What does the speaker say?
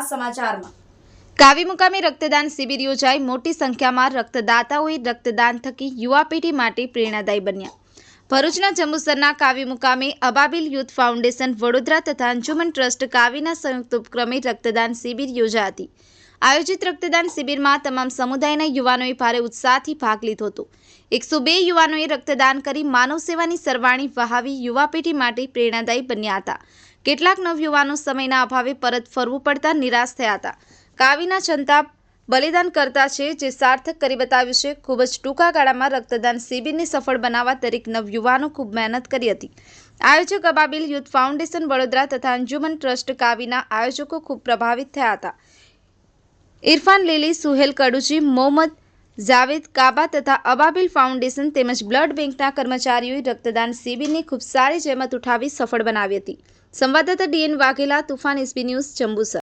સમાચારમાં. કાવી મુકામે રક્તદાન શિબિર યોજાઈ. મોટી સંખ્યામાં રક્તદાતાઓએ રક્તદાન થકી યુવા પેઢી માટે પ્રેરણાદાયી બન્યા. ભરૂચના જંબુસરના કાવી મુકામે અબાબિલ યુથ ફાઉન્ડેશન, વડોદરા તથા અંજુમન ટ્રસ્ટ કાવીના સંયુક્ત ઉપક્રમે રક્તદાન શિબિર યોજાઈ હતી. આયોજિત રક્તદાન શિબિરમાં તમામ સમુદાયના યુવાનોએ ભારે ઉત્સાહથી ભાગ લીધો હતો. એકસો બે યુવાનોએ રક્તદાન કરી માનવ સેવાની સરવાણી વહાવી યુવા પેઢી માટે પ્રેરણાદાયી બન્યા હતા. કેટલાક નવયુવાનો સમયના અભાવે પરત ફરવું પડતા નિરાશ થયા હતા. કાવીના જનતા બલિદાન કરતા છે જે સાર્થક કરી બતાવ્યું છે. ખૂબ જ ટૂંકા ગાળામાં રક્તદાન શિબિરને સફળ બનાવવા દરેક નવયુવાનો ખૂબ મહેનત કરી હતી. આયોજક અબાબિલ યુથ ફાઉન્ડેશન વડોદરા તથા અંજુમન ટ્રસ્ટ કાવીના આયોજકો ખૂબ પ્રભાવિત થયા હતા. ઇરફાન લીલી, સુહેલ કડુજી મોહમ્મદ જાવેદ કાબા તથા અબાબિલ ફાઉન્ડેશન તેમજ બ્લડ બેંકના કર્મચારીઓએ રક્તદાન શિબિરની ખૂબ સારી જહેમત ઉઠાવી સફળ બનાવી હતી. સંવાદદાતા D N Vaghela, Toofan S B news Jambusar